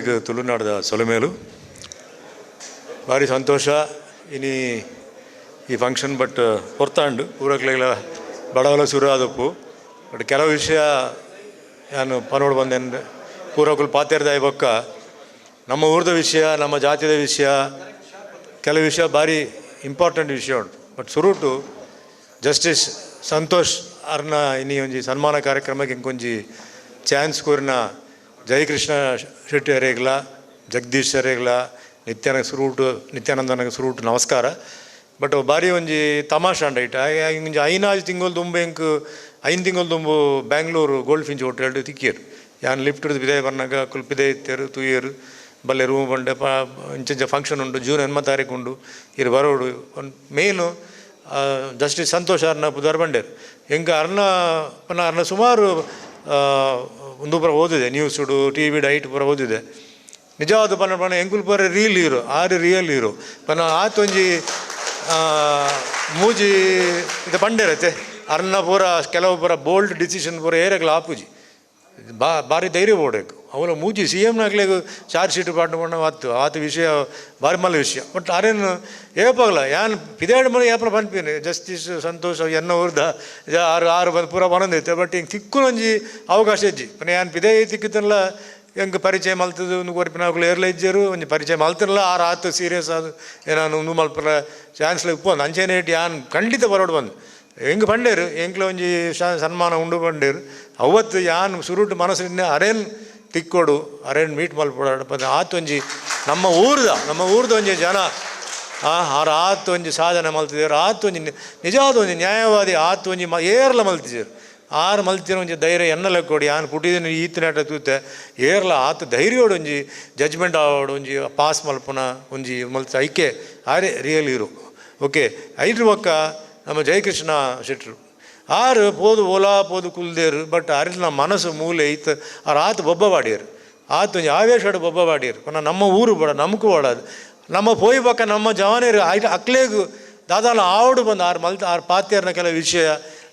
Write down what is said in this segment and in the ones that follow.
ಊರಕ್ಲೇಗ್ ತುಳುನಾಡದ ಸೊಲಮೇಲು. ಭಾರಿ ಸಂತೋಷ. ಇನಿ ಈ ಫಂಕ್ಷನ್ ಬಟ್ ಹೊರ್ತಾಂಡು. ಊರಕ್ಲೆಗ್ಲ ಬಡವಲ ಶುರು ಆದಪ್ಪು. ಬಟ್ ಕೆಲವು ವಿಷಯ ನಾನು ಪನೋಡ್ ಬಂದೆ ಪೂರಕುಲ್ ಪಾತೇರ್ದಾಯ ಬೊಕ್ಕ. ನಮ್ಮ ಊರದ ವಿಷಯ, ನಮ್ಮ ಜಾತಿದ ವಿಷಯ, ಕೆಲವು ವಿಷಯ ಭಾರಿ ಇಂಪಾರ್ಟೆಂಟ್ ವಿಷಯ ಉಂಟು. ಬಟ್ ಸುರುಟು ಜಸ್ಟಿಸ್ ಸಂತೋಷ್ ಅರ್ನ ಇನಿ ಒಂಜಿ ಸನ್ಮಾನ ಕಾರ್ಯಕ್ರಮಕ್ಕೆ ಇಂಕೊಂಜಿ ಚಾನ್ಸ್ ಕೋರಿನ ಜಯಕೃಷ್ಣ ಶೆಟ್ಟಿ ಅರೇಗ್ಲ ಜಗದೀಶ್ ಅರೇಗ್ಲ ನಿತ್ಯಾನಂದ ಸುರುಟು, ನಿತ್ಯಾನಂದನಿಗೆ ಸುರುಟು ನಮಸ್ಕಾರ. ಬಟ್ ಬಾರಿ ಒಂಜಿ ತಮಾಷ ಅಂಡ ಇಟ್ಟ. ಇಂಜಿ ತಿಂಗಲ್ ತಿಂಗಳು ತುಂಬ ಎಂಕ್ ಐನ್ ತಿಂಗಳು ತುಂಬು ಬ್ಯಾಂಗ್ಳೂರು ಗೋಲ್ಡ್ ಫಿಂಚ್ ಹೋಟೆಲ್ ತಿಕ್ಕಿಯರು. ಯಾನ್ ಲಿಫ್ಟ್ ಹಿಡಿದು ಬಿದೆ ಬರ್ನಾಗ ಕುಲ್ ಪಿದೆ ಇತ್ತೇರು, ತುಯ್ಯರು, ಬಲ್ಲೆ ರೂಮ್ ಬಂಡೆ, ಪ, ಇಂಚ ಫಂಕ್ಷನ್ ಉಂಡು, ಜೂನ್ ಎನ್ಮ ತಾರೀಕು ಉಂಡು, ಇರು ಬರೋಡು. ಒಂದು ಮೇನು ಜಸ್ಟಿಸ್ ಸಂತೋಷ್ ಅರ್ನ ಪುದರ್ ಬಂಡೇರು ಹೆಂಗೆ ಅರ್ನ ಅರ್ನ ಸುಮಾರು ಒಂದು ಪುರ ಓದಿದೆ ನ್ಯೂಸುಡು ಟಿ ವಿ ಡೈಟ್ ಪೂರ ಓದಿದೆ. ನಿಜವಾದ ಪನ ಪನ ಎಂಕುಲ್ ಪರ ರೀಲ್ ಹೀರೋ ಆರು ರಿಯಲ್ ಹೀರೋ ಪನ ಆತೊಂಜಿ ಮೂಜಿ, ಇದು ಬಂಡೇರತ್ತೆ ಅರ್ನ ಪೂರ ಕೆಲವು ಪೂರ ಬೋಲ್ಡ್ ಡಿಸಿಷನ್ ಪೂರ ಏರೆಗಳು ಆಪುಜಿ. ಬಾ, ಭಾರಿ ಧೈರ್ಯ ಬೋಡಬೇಕು ಅವರ ಮೂಜಿ ಸಿ ಎಮ್ನಾಗಲೇ ಚಾರ್ಜ್ ಶೀಟ್ ಪಾಟ್ ಮಾಡ ಆತು, ಆತ ವಿಷಯ ಭಾರಿ ಮಲ್ಲ ವಿಷಯ. ಬಟ್ ಅರೇನು ಏಪಾಗಲ್ಲ ಯಾನ್ ಪಿದೇಡ್ ಮನೆ ಏಪಲ ಬಂದ್ಪೀನಿ, ಜಸ್ಟಿಸ್ ಸಂತೋಷ್ ಎನ್ನ ಊರ್ದ ಆರು ಆರು ಬಂದು ಪೂರ ಬಂದೈತೆ ಬಟ್ ಹಿಂಗೆ ತಿಕ್ಕುನೊಂಜಿ ಅವಕಾಶ ಇಜ್ಜಿ. ಮನೆ ಯಾನ್ ಪಿದೇ ತಿಕ್ಕಿತ್ತಲ್ಲ ಹೆಂಗೆ ಪರಿಚಯ ಮಲ್ತದ ಒಂದು ಕೊರ್ಪಿನಾಗ್ಲು ಏರ್ಲ ಇಜ್ಜರು ಒಂದು ಪರಿಚಯ ಮಲ್ತಿರಲ್ಲ, ಆರು ಆತು ಸೀರಿಯಸ್ ಅದು ಏನಾನು ಒಂದು ಮಲ್ಪರ ಚಾನ್ಸ್ಲ ಉಪ್ಪೊಂದು ಅಂಚೆನೇ ಇಟ್ಟು ಯಾನ್ ಖಂಡಿತ ಬರೋಡು ಬಂದು. ಹೆಂಗೆ ಬಂಡೇರು ಹೆಂಗ್ಲ ಒಂಜಿ ಸನ್ಮಾನ ಉಂಡು ಬಂಡೇರು ಅವತ್ತು ಯಾನ್ ಸುರುಟು ಮನಸ್ಸಿನ ಅರೇನು ತಿಕ್ಕೋಡು, ಅರೇನ್ ಮೀಟ್ ಮಲ್ಪಡ ಪದ ಆತು ಒಂಜಿ ನಮ್ಮ ಊರ್ದ ನಮ್ಮ ಊರ್ದ ಒಂಜಿ ಜನ. ಆ ಆತೊಂಜಿ ಸಾಧನೆ ಮಲ್ತಿದ್ದೀರ. ಆತು ಒಂಜಿ ನಿ- ನಿಜವಾದ ಒಂಜಿ ನ್ಯಾಯವಾದಿ ಆತು ಒಂಜಿ ಮ, ಏರ್ಲ ಮಲ್ತಿದ್ದೇರು. ಆರು ಮಲ್ತಿನ ಒಂಜಿ ಧೈರ್ಯ ಎನ್ನಲ ಕೊಡಿ. ಆನ್ ಪುಟ್ಟಿದಿನ ಈತನಾಟ ತೂತೆ. ಏರ್ಲ ಆತ ಧೈರ್ಯೋಡು ಒಂಜಿ ಜಜ್ಮೆಂಟ್ ಆವಡು ಒಂಜಿ ಪಾಸ್ ಮಲ್ಪನ ಒಂಜಿ ಮಲ್ತ ಐಕೆ. ಆರೆ ರಿಯಲ್ ಇರು. ಓಕೆ ಐಟ್ರ ಒಕ್ಕ ನಮ್ಮ ಜಯಕೃಷ್ಣ ಶೆಟ್ರು. ಆರು ಪೋದು ಓಲಾ ಪೋದು ಕುಲ್ದೇರು ಬಟ್ ಅರಿನ ಮನಸ್ಸು ಮೂಲೆ ಇತ್ತು ಆರು ಆತು ಬೊಬ್ಬ ಬಾಡಿಯರು ಆತು ಒಂಜಿ ಆವೇಶಡು ಬೊಬ್ಬ ಬಾಡಿಯರು ಪುನಃ ನಮ್ಮ ಊರು ಬಡ ನಮಕು ಬಡದು ನಮ್ಮ ಪೋಯಿ ಬಕ್ಕ ನಮ್ಮ ಜವಾನೇರು ಐಟ ಅಕ್ಲೇಗು ದಾದಾಲ ಆವಡು ಬಂದು ಆರು ಮಲ್ತ ಆರು ಪಾತ್ಯರ್ನ ಕೆಲವು ವಿಷಯ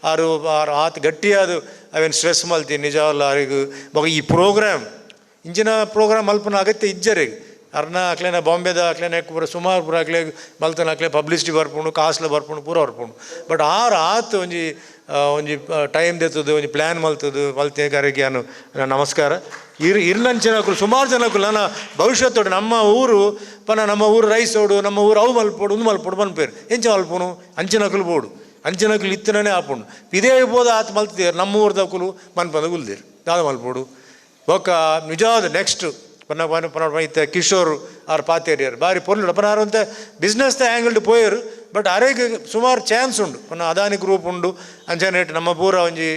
ಆರು ಆರು ಆತು ಗಟ್ಟಿಯಾದ ಅವೇನು ಸ್ಟ್ರೆಸ್ ಮಲ್ತಿ ನಿಜವಲ್ಲ ಅವರಿಗೂ ಮಗ ಈ ಪ್ರೋಗ್ರಾಮ್ ಇಂಚಿನ ಪ್ರೋಗ್ರಾಮ್ ಮಲ್ಪನ ಅಗತ್ಯ ಇಜ್ಜರಿಗೆ ಅರ್ನ ಅಕ್ಲೇನ ಬಾಂಬೆದ ಅಕ್ಲೇನ ಪೂರ ಸುಮಾರು ಪೂರ ಅಕ್ಲೆ ಮಲ್ತನ ಅಕ್ಲೆ ಪಬ್ಲಿಸಿಟಿ ಬರ್ಪುಂಡು ಕಾಸ್ಲ ಬರ್ಪುಂಡು ಪೂರ ಬರ್ಪುಂಡು ಬಟ್ ಆರು ಆತು ಒಂಜಿ ಆ, ಒಂಜಿ ಟೈಮ್ ದೆತ್ತುದು, ಒಂಜಿ ಪ್ಲ್ಯಾನ್ ಮಲ್ತದು ಮಲ್ತೆ ಕರೆಗೆ ನಾನು ನಮಸ್ಕಾರ. ಇರ್ ಇರ್ಲಂಚಿನಕುಲು ಸುಮಾರು ಜನಕ್ಕೂ ನನ್ನ ಭವಿಷ್ಯತ್ತೋಡು ನಮ್ಮ ಊರು, ಪನ ನಮ್ಮ ಊರು ರೈಸ್ ಓಡು ನಮ್ಮ ಊರು ಅವು ಮಲ್ಪೋಡು ಒಂದು ಮಲ್ಪೋಡು ಪನ್ಪೇರು ಎಂಚ ಮಲ್ಪುನು ಅಂಚಿನಕುಲು ಬೋಡು. ಅಂಚಿನಕುಲು ಇತ್ತನೇ ಆಪುಂಡು ಇದೇ ಬೋದ ಆತ ಮಲ್ತಿದ್ದೇರು ನಮ್ಮ ಊರ್ದಕುಲು ಮನ್ಪಂದ ಉಲ್ದೇರು. ದಾದ ಮಲ್ಪೋಡು. ಒಕ್ಕ ನಿಜವಾದ ನೆಕ್ಸ್ಟ್ ಪನ್ನ ಪನ್ನ ಪನ್ನ ಇತ್ತ ಕಿಶೋರ್ ಅವ್ರ ಪಾತೇರಿಯರ್. ಬಾರಿ ಪೊರ್ಲು ಪನಾರು ಅಂತ ಬಿಸ್ನೆಸ್ ಆ್ಯಂಗಲ್ಡ್ ಪೋಯರು. ಬಟ್ ಆರೋಗ್ಯ ಸುಮಾರು ಚಾನ್ಸ್ ಉಂಡು ಒಂದು ಅದಾನಿ ಗ್ರೂಪ್ ಉಂಡು ಅಂಚನೆ ನಮ್ಮ ಪೂರ ಒಂಜಿ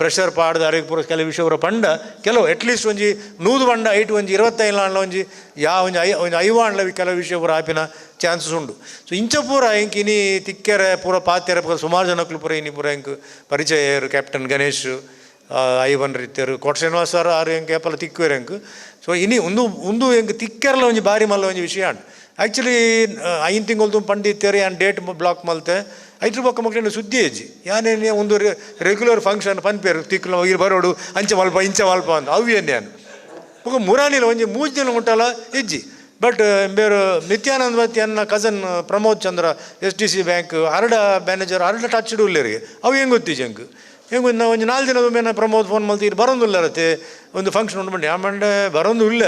ಪ್ರೆಷರ್ ಪಾಡ್ದು ಆರೋಗ್ಯ ಪೂರ ಕೆಲವು ವಿಷಯ ಪಂಡ. ಕೆಲವು ಅಟ್ಲೀಸ್ಟ್ ಒಂಜಿ ನೂದು ಪಂಡ ಐಟ್ ಒಂಜಿ ಇರುವತ್ತೈದು ಆಣ್ಲ ಒಂಜಿ, ಯಾ ಒಂಜಿ ಐ, ಒಂಜಿ ಐವ ಆಂಡ್ಲ ಕೆಲವು ವಿಷಯ ಪೂರ ಆಪಿನ ಚಾನ್ಸಸ್ ಉಂಡು ಸೊ ಇಂಚ ಪೂರ ಇಂಕ್ ಇನಿ ತಿಕ್ಕೆರೆ, ಪೂರ ಪಾತೆರೆ ಪೂರ ಸುಮಾರು ಜನಕ್ಕೂ ಪೂರ ಇನಿ ಪೂರ ಇಂಕ್ ಪರಿಚಯ ಕ್ಯಾಪ್ಟನ್ ಗಣೇಶ್ ಐವನ್ ರೀತಿಯರು, ಕೋಟ ಶ್ರೀನಿವಾಸ ಸರ್ ಆರು ಎಂಕ್ ಕೇಪಲ್ಲ ತಿಕ್ಕುವೆರು ಎಂಕ್ ಸೊ ಇನಿ ಒಂದು ಒಂದು ಎಂಕ್ ತಿಕ್ಕೆರಲ ಒಂಜಿ ಬಾರಿ ಮಲ್ಲ ಒಂಜಿ ವಿಷಯ ಅಂಡ್ ಆ್ಯಕ್ಚುಲಿ ಐನ್ ತಿಂಗಳದು ಪಂಡಿತ್ ಇತ್ತೇರಿ ಆ್ಯಂಡ್ ಡೇಟ್ ಬ್ಲಾಕ್ ಮಲ್ತೆ ಐತ್ರ ಬೊಕ್ಕ ಮಕ್ಕಳು ಸುದ್ದಿ ಎಜ್ಜಿ ಯಾನೇನೇ ಒಂದು ರೆಗ್ಯುಲರ್ ಫಂಕ್ಷನ್ ಪನ್ಪೇರು ತಿಕ್ಲ ಇರು ಬರೋಡು, ಅಂಚೆ ಮಲ್ಪ ಇಂಚೆ ಮಲ್ಪ ಅಂತ. ಅವೇನು ಯಾನು ಬೊಕ್ಕ ಮುರಾನಿಲ್ಲ, ಒಂಜಿ ಮೂಜ್ ದಿನ ಉಂಟಲ್ಲ ಎಜ್ಜಿ ಬಟ್ ಬೇರೆ ನಿತ್ಯಾನಂದ ಮತ್ತೆ ಅನ್ನ cousin Pramod Chandra S D C bank ಹರಡ manager ಹರಡ ಟಚ್ ಇಡುವಲ್ಲರಿಗೆ ಅವು ಹೆಂಗೆ ಗೊತ್ತಿ ಹೆಂಗೆ? ಹೆಂಗೆ ನಾವು ಒಂದು ನಾಲ್ಕು ದಿನದೊಮ್ಮೆ ನಾನು ಪ್ರಮೋದ್ ಫೋನ್ ಮಲ್ತಿರು ಬರೋಂದಿಲ್ಲ ರತ್ತೆ ಒಂದು ಫಂಕ್ಷನ್ ಉಂಟು ಮಂಡೆ. ಆ ಮಂಡೆ ಬರೋಂದು ಇಲ್ಲ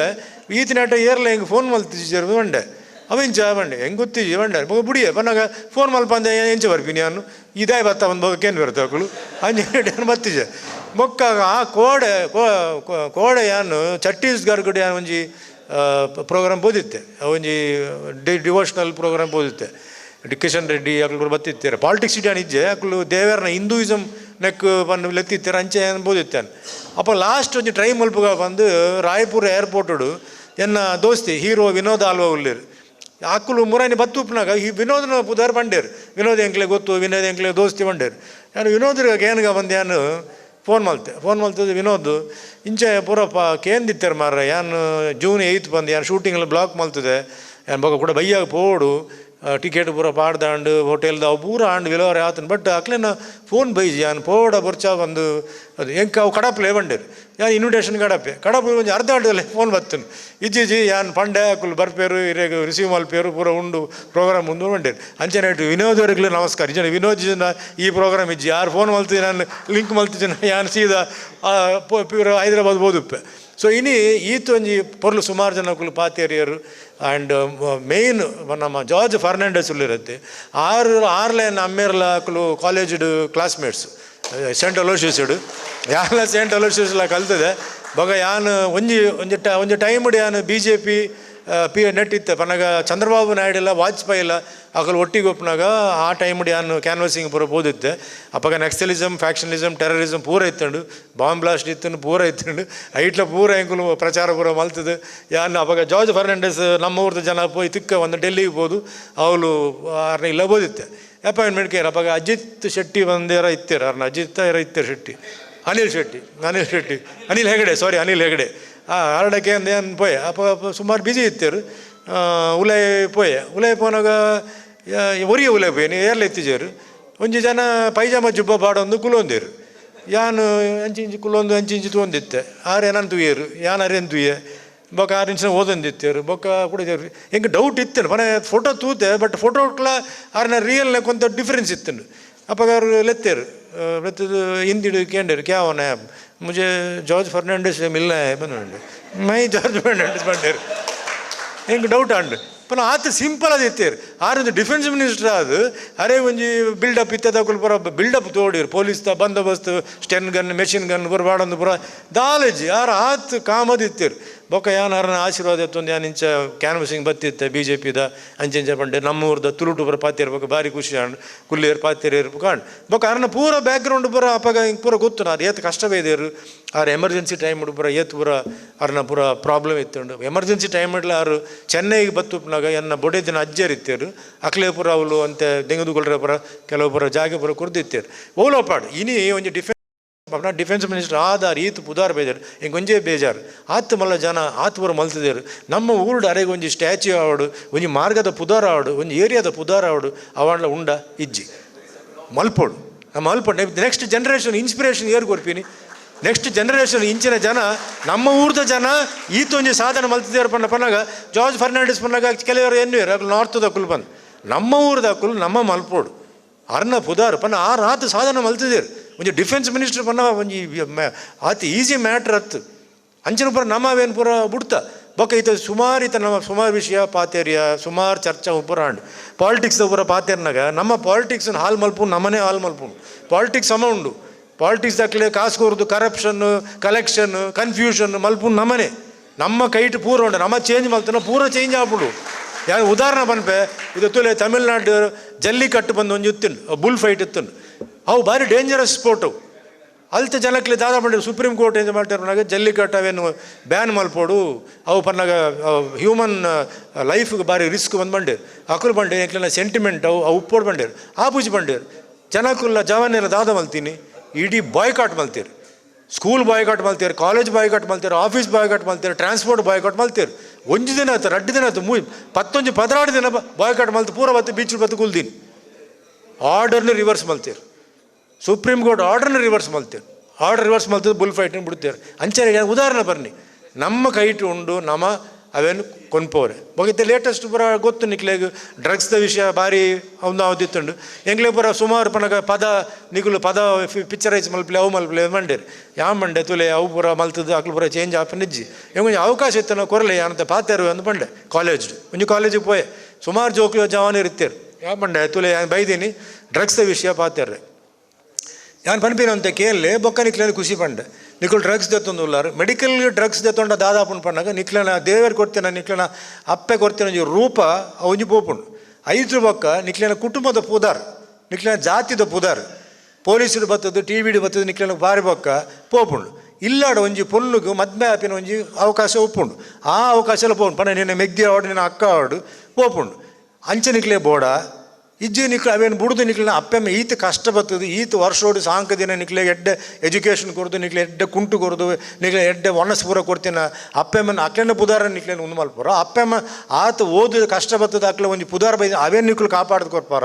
ಈತನಾಟ ಏರ್ಲ ಹೆಂಗೆ ಫೋನ್ ಮಲ್ತಿಜ್ ಮಂಡೆ. ಬಂಡೆ ಅವೆಂಚ ಬಂಡೆ? ಹೆಂಗೆ ಗೊತ್ತಿಜ್ಜಿ ಬಂಡೆ? ಮಗ ಬುಡಿಯ ಬನ್ನಾಗ ಫೋನ್ ಮಲ್ಪ ಅಂದೆ ಎಂಚ ಬರ್ಪಿನಿ ನಾನು? ಇದಾಯ್ ಬತ್ತ ಒಂದು ಬಗ್ಗೇನು ಬರುತ್ತೆ ಅಕಳು ಅಂಜೆ ಬತ್ತಿಜೆ ಮೊಕ್ಕ ಆ ಕೋಡೆ ಕೋಡೆ ಯಾನು ಛತ್ತೀಸ್ಗಢ ಯಾನ್ ಒಂಜಿ ಪ್ರೋಗ್ರಾಮ್ ಬೋದಿತ್ತೆ. ಒಂಜಿ, ಡಿ ಡಿವೋಷನಲ್ ಪ್ರೋಗ್ರಾಮ್ ಬೋದಿತ್ತೆ. ಡಿ, ಕಿಶನ್ ರೆಡ್ಡಿ ಅಕ್ಲು ಬತ್ತಿತ್ತೀರ. ಪಾಲಿಟಿಕ್ಸ್ ಇಟ್ಟಾನ ಇಜ್ಜೆ ಅಕ್ಲು ದೇವರನ್ನ ಹಿಂದೂಯಿಸಮ್ ನೆಕ್ ಬಂದು ಲೆತ್ತಿತ್ತೀರ, ಅಂಚೆ ಏನು ಬೋದಿತ್ತಾನೆ. ಅಪ್ಪ ಲಾಸ್ಟ್ ಒಂಜಿ ಟ್ರೈ ಮಲ್ಪಗ ಬಂದು ರಾಯಪುರ ಏರ್ಪೋರ್ಟ್ ಎನ್ನ ದೋಸ್ತಿ ಹೀರೋ ವಿನೋದ್ ಆಲ್ವಾ ಉಳ್ಳೇರು ಅಕ್ಕಲು ಮುರಾನಿ ಬತ್ತುಪ್ನಾಗ ಈ ವಿನೋದನ ಪುದಾರ್ ಬಂಡೇರು. ವಿನೋದ್ ಎಂಕ್ಲೆ ಗೊತ್ತು, ವಿನೋದ್ ಎಂಕ್ಲೆ ದೋಸ್ತಿ ಬಂಡೇರು. ನಾನು ವಿನೋದ್ರಿಗೆ ಏನಗ ಬಂದೆ ನಾನು ಫೋನ್ ಮಲ್ತೆ. ಫೋನ್ ಮಲ್ತದ್ದು ವಿನೋದ್ ಇಂಚೆ ಪೂರಪ್ಪ ಕೇಂದಿತ್ತಾರೆ ಮಾರ್ರೆ, ಯಾನು ಜೂನ್ ಏಯ್ತ್ ಬಂದು, ಯಾನು ಶೂಟಿಂಗ್ ಬ್ಲಾಕ್ ಮಲ್ತದೆ. ಯಾನು ಬೊಕ ಕೂಡ ಬೈಯಾಗ ಪೋಡು. ಟಿಕೆಟ್ ಪೂರ ಪಾಡ್ದಾಂಡು ಹೋಟೆಲ್ದ ಪೂರ ಆಂಡ್, ವಿಲೋರೆ ಆತನು. ಬಟ್ ಅಕ್ಲೆನ ಫೋನ್ ಬೈಜಿ, ಯಾನ್ ಪೋಡ ಬರ್ಚಾ ಒಂದು ಅದು ಎಂಕ ಅವು ಕಡಪ್ಲೆ ಬಂಡೇರು ಯಾನ್ ಇನ್ವಿಟೇಷನ್ ಕಡಪೆ ಕಡಪ ಒಂಜಿ ಅರ್ಧ ಗಂಟೆದಲ್ಲಿ ಫೋನ್ ಬತ್ತನು. ಇಜ್ಜಿಜಿ ಯಾನ್ ಪಂಡೆ ಅಕ್ಕಲು ಬರ್ಪೇರು ಇರೇಗ ರಿಸೀವ್ ಮಲ್ಪೇರು ಪೂರ ಉಂಡು ಪ್ರೋಗ್ರಾಮ್ ಮುಂದೆ ಬಂಡೇರು ಅಂಚನೆ ವಿನೋದ್ ಅವರಿಗೆ ನಮಸ್ಕಾರ. ಇಜ್ಜನ ವಿನೋದ್ ಜನ ಈ ಪ್ರೋಗ್ರಾಮ್ ಇಜ್ಜಿ. ಯಾರು ಫೋನ್ ಮಲ್ತಿ ನಾನು ಲಿಂಕ್ ಮಲ್ತಿದ್ದೆ ಯಾನ್ ಸೀದಾ ಪ್ಯೂರ್ ಹೈದರಾಬಾದ್ ಓದುಪ್ಪೆ ಸೊ ಇನಿ ಈತ ಒಂಜಿ ಪೊರ್ಲು ಸುಮಾರು ಜನಕ್ಕಲು ಪಾತೇರಿಯರು ಆ್ಯಂಡ್ ಮೇಯ್ನ್ ನಮ್ಮ ಜಾರ್ಜ್ ಫರ್ನಾಂಡಸ್ ಇರುತ್ತೆ ಆರು, ಆರ್ಲೈನ್ ಅಮ್ಮೇರ್ಲ ಅಕ್ಕಲು ಕಾಲೇಜ್ಡ್ ಕ್ಲಾಸ್ಮೇಟ್ಸ್ ಸೆಂಟ್ ಅಲೋಷಿಯಸ್ಡು ಯಾನ ಸೆಂಟ್ ಅಲೋಷಿಯಸ್ಲ ಕಲ್ತದೆ, ಬಗ ಯಾನ್ ಒಂಜಿ ಒಂಜಿ ಟ, ಒಂಜಿ ಟೈಮ್ ಯಾನ್ ಬಿ ಜೆ ಪಿ ಪಿ ನೆಟ್ ಇತ್ತೆ. ಚಂದ್ರಬಾಬು ನಾಯ್ಡು ಇಲ್ಲ ವಾಜಪೇಯಿ ಇಲ್ಲ ಆಗಲ್ ಒಟ್ಟಿಗೆ ಒಪ್ಪನಾಗ ಆ ಟೈಮ್ ಯಾನು ಕ್ಯಾನ್ವಸಿಂಗ್ ಪೂರ ಬೋದಿತ್ತೆ. ಅಪ್ಪಾಗ ನಕ್ಸಲಿಸಮ್ ಫ್ಯಾಕ್ಷನಲಿಸಮ್ ಟೆರರಿಸಮ್ ಪೂರ ಇತ್ತಂಡು. ಬಾಂಬ್ ಬ್ಲಾಸ್ಟ್ ಇತ್ತಂಡು, ಪೂರ ಇತ್ತಂಡು. ಐಟ್ಲ ಪೂರ ಎಂಕುಲು ಪ್ರಚಾರ ಪೂರ ಮಲ್ತದೆ. ಯಾನ್ ಅವಾಗ ಜಾರ್ಜ್ ಫರ್ನಾಂಡಸ್ ನಮ್ಮ ಊರ್ದ ಜನ ಪೋಯಿ ತಿಕ್ಕ ಒಂದು ಡೆಲ್ಲಿಗೆ ಹೋದು ಅವಳು ಆರ್ನ ಇಲ್ಲ ಓದಿತ್ತೆ ಅಪಾಯಿಂಟ್ಮೆಂಟ್ ಕೇರ್. ಅಪ್ಪಾಗ ಅಜಿತ್ ಶೆಟ್ಟಿ ಒಂದೇರ ಇತ್ತೀರ. ಅರ್ನ ಅಜಿತ್ ಏರ ಇತ್ತೀರ ಶೆಟ್ಟಿ? ಅನಿಲ್ ಶೆಟ್ಟಿ. ಅನಿಲ್ ಶೆಟ್ಟಿ. ಅನಿಲ್ ಹೆಗಡೆ. ಸಾರಿ ಅನಿಲ್ ಹೆಗಡೆ. ಅಂದ ಏನು ಪೋಯೆ ಅಪ್ಪ ಅಪ್ಪ ಸುಮಾರು ಬಿಜಿ ಇತ್ತೇರು ಉಲೈ ಪೋಯೆ, ಉಲೈ ಪೋನಾಗ ಒರಿಯ ಉಲೈ ಪೋಯ, ನೀವು ಏರ್ಲ ಎತ್ತಿಜೇರು ಒಂಜಿ ಜನ ಪೈಜಾಮ ಜುಬ್ಬ ಬಾಡೊಂದು ಕುಲೊಂದೇರು ಯಾನು ಅಂಚಿ ಇಂಚಿ ಕುಲೊಂದು, ಅಂಚಿ ಇಂಚಿ ತೊಂದಿತ್ತೆ ಆರೇನನ್ ತುಯ್ಯರು ಯಾನ್ ಅರೇನು ತುಯ್ಯ ಬೊಕ್ಕ ಆರು ಇಂಚಿನ ಓದೊಂದಿತ್ತೇರು ಬೊಕ್ಕ ಕುಡಿದೇರು ಹೆಂಗೆ ಡೌಟ್ ಇತ್ತೇನು? ಮನೆ ಫೋಟೋ ತೂತೆ ಬಟ್ ಫೋಟೋಕ್ಲ ಆರ್ನ ರಿಯಲ್ನ ಕೊಂತ ಡಿಫ್ರೆನ್ಸ್ ಇತ್ತೇನು. ಅಪ್ಪಗಾರು ಲೆತ್ತೇರು ಲೆತ್ತದು ಹಿಂದಿಡು ಕೇಂಡರು ಕ್ಯಾವನ मुझे जॉर्ज फर्नांडिस से मिलना है बनो मैं जॉर्ज फर्नांडिस ಬಂಡೇರು ಹೆಂಗೆ ಡೌಟ್ ಅಂಡ್ ಪನ ಆತ ಸಿಂಪಲ್ ಅದು ಇತ್ತೇರು ಆರೊಂದು ಡಿಫೆನ್ಸ್ ಮಿನಿಸ್ಟರ್ ಅದು ಅರೆ ಒಂಜಿ ಬಿಲ್ಡಪ್ ಇತ್ತದ ಪೂರ ಬಿಲ್ಡಪ್ ತೋಡಿರು ಪೊಲೀಸ್ ದ ಬಂದೋಬಸ್ತ್ ಸ್ಟೆನ್ ಗನ್ ಮೆಷಿನ್ ಗನ್ ಪೂರ ಬಾಡೊಂದು ಪೂರ ದಾಲಜಿ ಆರ ಆತ್ ಕಾಮದ್ ಇತ್ತೇರು ಬೊಕ್ಕ ಯಾನ್ ಅರನ ಆಶೀರ್ವಾದ ಎತ್ತೊಂದು ಯಾನ್ ಇಂಚ ಕ್ಯಾನ್ವಸಿಂಗ್ ಬತ್ತಿತ್ತೆ ಬಿ ಜೆ ಪಿದ ಅಂಚೆಂಚ ಪಂಡೆ, ನಮ್ಮೂರ್ದ ತುಳುಟು ಬರ ಪಾತಿರ್ ಬೊಕ್ಕ ಬಾರಿ ಖುಷಿ ಆಂಡ್ ಕುಲ್ಲಿಯರ್ ಪಾತಿರ್ ಕಾಣ್. ಬೊಕ್ಕ ಅರನ ಪೂರ ಬ್ಯಾಕ್ಗ್ರೌಂಡ್ ಬರ ಅಪಗ ಹಿಂಗೆ ಪೂರ ಗೊತ್ತು ಅದು ಏತ್ ಕಷ್ಟವೇ ಇದೇರು ಆರು ಎಮರ್ಜೆನ್ಸಿ ಟೈಮ್ ಪೂರ, ಏತ್ ಪೂರ ಅರ್ನ ಪೂರ ಪ್ರಾಬ್ಲಮ್ ಇತ್ತುಂಡು ಎಮರ್ಜೆನ್ಸಿ ಟೈಮ್ ಇಡ್ಲ ಆರು ಚೆನ್ನೈಗೆ ಬತ್ತುಪ್ನಾಗ ಎನ್ನ ಬೊಡೆ ದಿನ ಅಜ್ಜರ್ ಇತ್ತೇರು ಅಕ್ಲೆ ಪೂರ ಅವಳು ಅಂತ ದೆಂಗದುಗೊಳ್ರೆ ಪುರ, ಕೆಲವು ಪುರ ಜಾಗ ಪೂರ ಕುರ್ದಿತ್ತೇರು. ಓಲೋಪಾಡು, ಇನಿ ಒಂದು ಡಿಫೆನ್ಸ್ ಅಪ್ನ ಡಿಫೆನ್ಸ್ ಮಿನಿಸ್ಟರ್ ಆಧಾರ್ ಈತ್ ಪುದಾರ್ ಬೇಜಾರು. ಹಿಂಗೆ ಒಂಜೇ ಬೇಜಾರು. ಆತ್ ಮಲ್ಲ ಜನ, ಆತ್ ಬರ ಮಲ್ತಿದ್ದೇರು ನಮ್ಮ ಊರ್ಡ್ ಅರೆಗೆ ಒಂಜಿ ಸ್ಟ್ಯಾಚ್ಯೂ ಆವಡು, ಒಂಜಿ ಮಾರ್ಗದ ಪುದಾರ ಆವಡು, ಒಂಜಿ ಏರಿಯಾದ ಪುದಾರ ಆವಡು, ಅವಾಂಡ್ಲ ಉಂಡ ಇಜ್ಜಿ. ಮಲ್ಪೋಡು. ನಮ್ಮ ಮಲ್ಪೋಡು. ನೆಕ್ಸ್ಟ್ ಜನ್ರೇಷನ್ ಇನ್ಸ್ಪಿರೇಷನ್ ಏರ್ ಕೊರ್ಪೀನಿ ನೆಕ್ಸ್ಟ್ ಜನರೇಷನ್ ಇಂಚಿನ ಜನ, ನಮ್ಮ ಊರ್ದ ಜನ ಈತೊಂಜಿ ಸಾಧನೆ ಮಲ್ತಿದ್ದೇರು ಪನ್ನ ಪನ್ನಾಗ, ಜಾರ್ಜ್ ಫರ್ನಾಂಡಿಸ್ ಪನ್ನಾಗ ಕೆಲವರು ಎನ್ನು ನಾರ್ತ್ ನಾರ್ತದ ಕುಲ್ ಬಂದು. ನಮ್ಮ ಊರ್ದ ಕುಲ್ ನಮ್ಮ ಮಲ್ಪೋಡು. ಅರ್ನ ಪುದಾರ್. ಪನ್ನ ಆ ರಾತ್ ಸಾಧನೆ ಮಲ್ತಿದ್ದೇರು ಒಂಜಿ ಡಿಫೆನ್ಸ್ ಮಿನಿಸ್ಟರ್ ಪನ್ನ ಒಂಜಿ ಅತಿ ಈಸಿ ಮ್ಯಾಟ್ರ್ ಅತ್ತು ಅಂಚಿನ ಪುರ ನಮ್ಮವೇನು ಪೂರ ಬುಡ್ತ. ಬೊಕ್ಕ ಈತ ಸುಮಾರು ಈತ ನಮ್ಮ ಸುಮಾರು ವಿಷಯ ಪಾತೇರಿಯ, ಸುಮಾರು ಚರ್ಚೆ ಪೂರ ಆಂಡ್ ಪಾಲಿಟಿಕ್ಸ್ದ ಪೂರ ಪಾತೇರ್ನಾಗ ನಮ್ಮ ಪಾಲಿಟಿಕ್ಸ್ ಹಾಲ್ ಮಲ್ಪು ನಮ್ಮನೆ ಹಾಲ್ ಮಲ್ಪು ಪಾಲಿಟಿಕ್ಸ್ ಸಮ ಉಂಡು. ಪಾಲಿಟಿಕ್ಸ್ ದಾಖಲೆ ಕಾಸು ಕೊರದು ಕರಪ್ಷನ್, ಕಲೆಕ್ಷನ್, ಕನ್ಫ್ಯೂಷನ್ ಮಲ್ಪು ನಮ್ಮನೆ. ನಮ್ಮ ಕೈಟ್ ಪೂರ ಉಂಡು. ನಮ್ಮ ಚೇಂಜ್ ಮಲ್ತನ ಪೂರ ಚೇಂಜ್ ಆಗ್ಬಿಡು ಯಾರು ಉದಾಹರಣೆ ಬನ್ಪೆ ಇದು ತುಲೆ ತಮಿಳ್ನಾಡು ಜಲ್ಲಿಕಟ್ಟು ಬಂದು ಒಂದು ಇತ್ತಿಂಡು ಬುಲ್ ಫೈಟ್ ಇತ್ತುಂಡು. ಅವು ಭಾರಿ ಡೇಂಜರಸ್ ಸ್ಪೋರ್ಟು ಅಲ್ತ ಜನಕ್ಕೆ ದಾದ ಮಾಡಿ ಸುಪ್ರೀಂ ಕೋರ್ಟ್ ಏನು ಮಾಡ್ತಾರೆ ಜಲ್ಲಿಕಟ್ಟು ಅವೇನು ಬ್ಯಾನ್ ಮಲ್ಪೋಡು. ಅವು ಪನ್ನಾಗ ಹ್ಯೂಮನ್ ಲೈಫ್ಗೆ ಭಾರಿ ರಿಸ್ಕ್ ಬಂದು ಬಂಡೇರು ಅಕುಲು ಬಂಡೇರು ಏಕ್ಲೆಲ್ಲ ಸೆಂಟಿಮೆಂಟ್ ಅವು ಅವು ಉಪ್ಪೋಡು ಬಂಡೇರು ಆಪೂಜಿ ಬಂಡೇರು ಜನಕ್ಕುಲ್ಲ ಜವಾನೆಲ್ಲ ದಾದ ಮಲ್ತೀನಿ. ಇಡೀ ಬಾಯ್ಕಾಟ್ ಮಲ್ತೀರಿ. ಸ್ಕೂಲ್ ಬಾಯ್ಕಾಟ್ ಮಲ್ತೀರಿ ಕಾಲೇಜ್ ಬಾಯ್ಕಾಟ್ ಮಲ್ತೀರಿ ಆಫೀಸ್ ಬಾಯ್ಕಾಟ್ ಮಲ್ತೀರಿ ಟ್ರಾನ್ಸ್ಪೋರ್ಟ್ ಬಾಯ್ಕಾಟ್ ಮಲ್ತೀರಿ. ಒಂಜು ದಿನ ಆಯ್ತು ರಡ್ಡು ದಿನ ಆಯ್ತು ಮೂ ಪತ್ತೊಂಜು, ಪದರಾಡು ದಿನ ಬಾಯ್ಕಾಟ್ ಮಲ್ತು, ಪೂರ ಬತ್ತು ಬೀಚ್ ಬತ್ತು ಕುಲ್ದೀನಿ. ಆರ್ಡರ್ನ ರಿವರ್ಸ್ ಮಲ್ತೀರಿ. ಸುಪ್ರೀಂ ಕೋರ್ಟ್ ಆರ್ಡರ್ನ ರಿವರ್ಸ್ ಮಲ್ತೇವೆ. ಆರ್ಡರ್ ರಿವರ್ಸ್ ಮಲ್ತದ್ದು ಬುಲ್ ಫೈಟ್ನ ಬಿಡ್ತೇವೆ. ಅಂಚರಿ ಉದಾಹರಣೆ ಬರ್ನಿ ನಮ್ಮ ಕೈಟ್ ಉಂಡು, ನಮ್ಮ ಅವೇನು ಕೊನ್ಪೋರೆ. ಬೊಗಿತ್ತೆ ಲೇಟೆಸ್ಟ್ ಪುರ ಗೊತ್ತು ನಿಕ್ಲೆಗ್ ಡ್ರಗ್ಸ್ದ ವಿಷಯ ಭಾರಿ ಅವನು ಅವದಿತ್ತುಂಡು ಎಂಗ್ಲೇ ಪುರ ಸುಮಾರು ಪನಗ ಪದ ನಿಗುಲು ಪದ ಪಿಕ್ಚರೈಸ್ ಮಲ್ಪಲೆ, ಅವು ಮಲ್ಪಲೆ ಮಂಡೇರಿ. ಯಾವ ಮಂಡೆ ತುಲೆ, ಅವು ಪುರ ಮಲ್ತದ್ದು ಅಕ್ಲು ಪುರ ಚೇಂಜ್ ಆಪನ್ ನಿಜ್ಜಿ. ಹೆಂಗೆ ಅವಕಾಶ ಇತ್ತು ನಾವು ಕೊರಲೆ ಅಂತ ಪಾತೇರು ಅಂದು ಬಂಡೆ ಕಾಲೇಜ್ ಒಂಜಿ ಕಾಲೇಜಿಗೆ ಪೋಯೆ. ಸುಮಾರು ಜೋಕ್ಲು ಜವಾನ ಇರ್ತೀರು ಯಾವ ಮಂಡೆ ತುಲೆ ಬೈದೀನಿ ಡ್ರಗ್ಸ್ದ ವಿಷಯ ಪಾತೇರ್ರೆ. ಯಾನ್ ಪನ್ಪಿನ ಅಂತ ಕೇಳಲೆ, ಬೊಕ್ಕ ನಿಕ್ಲೇನ ಖುಷಿ ಪಂಡ್. ನಿಕ್ಲು ಡ್ರಗ್ಸ್ ದೆತ್ತೊಂದು ಉಲ್ಲಾರು. ಮೆಡಿಕಲ್ ಡ್ರಗ್ಸ್ ದತ್ತೊಂಡ ದಾದಾಪುನ್ ಪಣ್ಣಾಗ ನಿಕ್ಲನ ದೇವರು ಕೊಡ್ತೇನೆ, ನಿಕ್ಲನ ಅಪ್ಪೆ ಕೊಡ್ತೇನೆ ಒಂಜಿ ರೂಪ ಒಂಜಿ ಪೋಪುಂಡು ಐದು ಬೊಕ್ಕ ನಿಕ್ಲನ ಕುಟುಂಬದ ಪುದಾರ್, ನಿಕ್ಲೇನ ಜಾತಿದ ಪುದಾರ್. ಪೊಲೀಸರು ಬತ್ತದು ಟಿ ವಿಡು ಬತ್ತದು ನಿಕ್ಲನ ಬಾರಿ ಬೊಕ್ಕ ಪೋಪುಂಡು ಇಲ್ಲಾಡ ಒಂಜಿ ಪೊನ್ನುಗು ಮದ್ಮೆ ಆಪಿನ ಒಂಜಿ ಅವಕಾಶ ಉಪ್ಪುಂಡು ಆ ಅವಕಾಶ ಪೋಪುಂಡು ಪನ್ನ ನಿನ್ನ ಮೆಗ್ದಿ ಆವಾಡು ನಿನ್ನ ಅಕ್ಕ ಆವಾಡು ಪೋಪುಂಡು ಅಂಚೆ ನಿಕ್ಲೆ ಬೋಡ ಇಜ್ಜಿ ನಿಕ್ಳು, ಅವೇನು ಬುಡ್ದು ನಿಕ್ಲಿನ ಅಪ್ಪೆಮ್ಮ ಈತ ಕಷ್ಟ ಬರ್ತದೆ. ಈತ ವರ್ಷೋಡಿ ಸಾಂಕ ದಿನ ನಿಕ್ಲೆ ಎಡ್ಡೆ ಎಜುಕೇಷನ್ ಕೊಡ್ದು ನಿಕ್ಲೆ ಎಡ್ಡೆ ಕುಂಟು ಕೊಡ್ದು ನಿಕ್ಲೆ ಎಡ್ಡೆ ಒಣಸ್ ಪೂರ ಕೊಡ್ತೀನ. ಅಪ್ಪೆಮ್ಮನ ಅಕ್ಲೆನ ಪುದಾರ ನಿಕ್ಲೇನು ಉಂದು ಮಲ್ಪುರ. ಅಪ್ಪೆಮ್ಮ ಆತ ಓದು ಕಷ್ಟ ಬರ್ತದೆ, ಅಕ್ಲೆ ಒಂದು ಪುದಾರ ಬೈದ, ಅವೇನು ನಿಕ್ಲು ಕಾಪಾಡ್ದು ಕೊಡ್ಪಾರ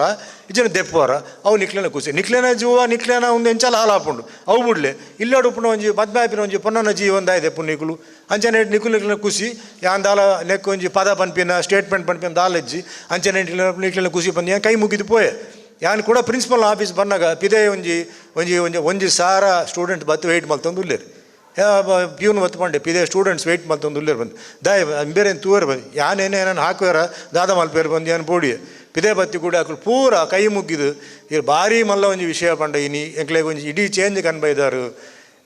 ಇಜ್ಜನ ದೆಪ್ಪಾರ ಅವು ನಿಕ್ಲೆನ ಖುಷಿ ನಿಕ್ಲೆನ ಜೀವ ನಿಕ್ಲೆನ ಒಂದು ಎಂಚಲ ಹಾಪುಂಡು ಅವು ಬಿಡ್ಲೆ. ಇಲ್ಲಾಡು ಉಪ್ಪುನ ಒಂಜಿ ಮದ್ಮಾಪಿನ ಒಂಜಿ ಪೊನ್ನನ ಜೀವನ ದಾಯ್ದೆ ಪುಣ್ಯಕುಲು ಅಂಚನೆ ನಿಕ್ಲಿನ ಖುಷಿ ಯಾನ್ ದಾಲ ನೆಕ್ ಒಂಜಿ ಪದ ಪನ್ಪಿನ ಸ್ಟೇಟ್ಮೆಂಟ್ ಪನ್ಪಿನ ದಾಲೆಜ್ಜಿ ಅಂಚನೆ ನಿಕ್ಲಿನ ಖುಷಿ ಪಂದ್ ಯಾನ್ ಕೈ ಮುಗಿದು ಪೋಯೆ. ಯಾನ್ ಕೂಡ ಪ್ರಿನ್ಸಿಪಲ್ ಆಫೀಸ್ ಬಂದಾಗ ಪಿದೆ ಒಂಜಿ ಒಂಜಿ ಒಂಜಿ ಒಂಜಿ ಸಾರ ಸ್ಟೂಡೆಂಟ್ ಬತ್ತು ವೆಯ್ಟ್ ಮಲ್ತೊಂದು ಉಲ್ಲೇರು. ಪ್ಯೂನ್ ಒತ್ಕೊಂಡೆ ಪಿದೆ ಸ್ಟೂಡೆಂಟ್ಸ್ ವೆಯ್ಟ್ ಮಲ್ತೊಂದು ಉಲ್ಲೇರು ಬಂದು. ದಾಯ್ ಬೇರೆ ತೂವರ್ ಬಂದು. ಯಾನೇನೇ ನಾನು ಹಾಕುವಾರ, ದಾದ ಮಲ್ಪೇರು ಬಂದು ಏನು ಪೋಡಿ ಪಿದೆ ಬತ್ತಿ ಕೂಡ ಹಾಕಲು ಪೂರ ಕೈ ಮುಗಿದು ಇದು ಭಾರಿ ಮಲ್ಲ ಒಂಜಿ ವಿಷಯ ಪಂಡ ಇನಿ, ಎಂಕ್ಲೆಗ್ ಒಂಜಿ ಇಡೀ ಚೇಂಜ್ ಕನ್ಬೈದಾರು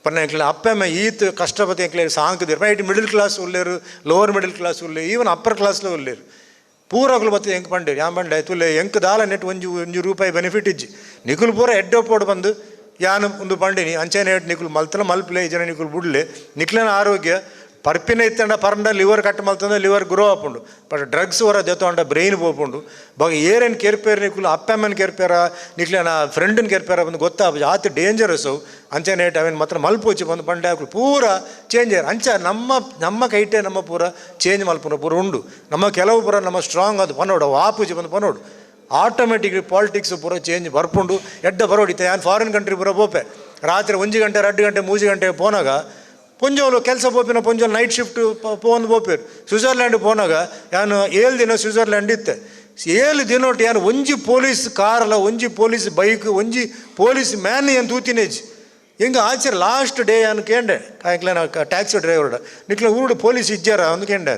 ಪನ್ನ ಅಪ್ಪೆಮ್ಮ ಈತ್ ಕಷ್ಟಪಟ್ಟು ಎಂಕ್ಲೆ ಸಾಂಕದಿರು ರೈಟ್ ಮಿಡಲ್ ಕ್ಲಾಸ್ ಉಲ್ಲೇರು, ಲೋವರ್ ಮಿಡಲ್ ಕ್ಲಾಸ್ ಉಲ್ಲೆ, ಈವನ್ ಅಪ್ಪರ್ ಕ್ಲಾಸ್ಲ ಉಲ್ಲೇರು. ಪೂರಗಳು ಬತ್ತೆ ಎಂಕ್ ಪಂಡೇರು. ಯಾ ಪಂಡೆ ತುಲೆ ಎಂಕ್ ದಾಲ ನೆಟ್ ಒಂಜಿ ಒಂಜಿ ರೂಪಾಯಿ ಬೆನಿಫಿಟ್ ಇಜ್ಜಿ. ನಿಕುಲು ಪೂರ ಎಡ್ಡೊಪ್ಪೋಡು ಬಂದು, ಯಾನು ಒಂದು ಪಂಡಿನಿ, ಅಂಚೆನೆ ನಿಕುಲು ಮಲ್ತಲ ಮಲ್ಪಲೆ ಜನ ನಿಕುಲು ಬುಡ್ಲೆ. ನಿಕ್ಲನ ಆರೋಗ್ಯ ಪರ್ಪಿನ ಇತ್ತಂಡ ಪರಂಡ ಲಿವರ್ ಕಟ್ ಮಲ್ತಂದ ಲಿವರ್ ಗ್ರೋ ಆಪುಂಡು ಬಟ್ ಡ್ರಗ್ಸ್ ಹೊರ ಅಂಡ ಬ್ರೈನ್ ಪೋಪುಂಡು ಬಗ್ಗೆ ಏರೇನು ಅಪ್ಪ ನಿಕುಲು ಅಪ್ಪಮ್ಮನ ಕೆರ್ಪೇರ ನಿಕ್ಲೆನ ಫ್ರೆಂಡನ್ ಕೇರ್ಪೇರ ಬಂದು ಗೊತ್ತಾ ಆತ ಡೇಂಜರಸ್ ಅಂಚೆನೆ ಅವೇನು ಮಾತ್ರ ಮಲ್ಪೋಚಿ ಬಂದು ಪಂಡೆ ಹಾಕಲು ಪೂರ ಚೇಂಜ್ ಅಂಚ ನಮ್ಮ ನಮ್ಮ ಕೈಟೆ ನಮ್ಮ ಪೂರ ಚೇಂಜ್ ಮಲ್ಪುನ ಪೂರ ಉಂಡು. ನಮ್ಮ ಕೆಲವು ಪೂರ ನಮ್ಮ ಸ್ಟ್ರಾಂಗ್ ಅದು ಬನ್ನೋಡು ವಾಪುಜಿ ಬಂದು ಬನ್ನೋಡು ಆಟೋಮೆಟಿಕ್ಲಿ ಪಾಲಿಟಿಕ್ಸ್ ಪೂರ ಚೇಂಜ್ ಬರ್ಪುಂಡು ಎಡ್ಡ ಬರೋಡಿತ್ತೆ ಯಾನ್ ಫಾರಿನ್ ಕಂಟ್ರಿ ಪೂರ ಬೋಪೆ ರಾತ್ರಿ ಒಂಜಿ ಗಂಟೆ ಎರಡು ಗಂಟೆ, ಮೂಜಿ ಗಂಟೆ ಪೋನಾಗ ಪೊಂಜೋಲು ಕೆಲಸ ಪೋಪಿನ ಪೊಂಜೋಲು ನೈಟ್ ಶಿಫ್ಟ್ ಪೋನು ಪೋಪೇರು. ಸ್ವಿಟ್ಜರ್ಲ್ಯಾಂಡ್ ಪೋನಾಗ ಯಾನು ಏಳು ದಿನ ಸ್ವಿಟ್ಜರ್ಲ್ಯಾಂಡ್ ಇತ್ತೆ. ಏಳು ದಿನೊಟ್ಟು ಯಾನು ಒಂಜಿ ಪೊಲೀಸ್ ಕಾರಲ್ಲ ಒಂಜಿ ಪೊಲೀಸ್ ಬೈಕ್, ಒಂಜಿ ಪೊಲೀಸ್ ಮ್ಯಾನ್ ಏನು ತೂತಿನೇಜ್ ಹಿಂಗೆ ಆಚೆ ಲಾಸ್ಟ್ ಡೇ ಅನ್ನು ಕೇಂಡೆ. ಕಾಯಕ್ಲೇನ ಟ್ಯಾಕ್ಸಿ ಡ್ರೈವರ್ ನಿಕ್ಲ ಊರು ಪೊಲೀಸ್ ಇಜ್ಜಾರ ಅಂದು ಕೇಂಡೆ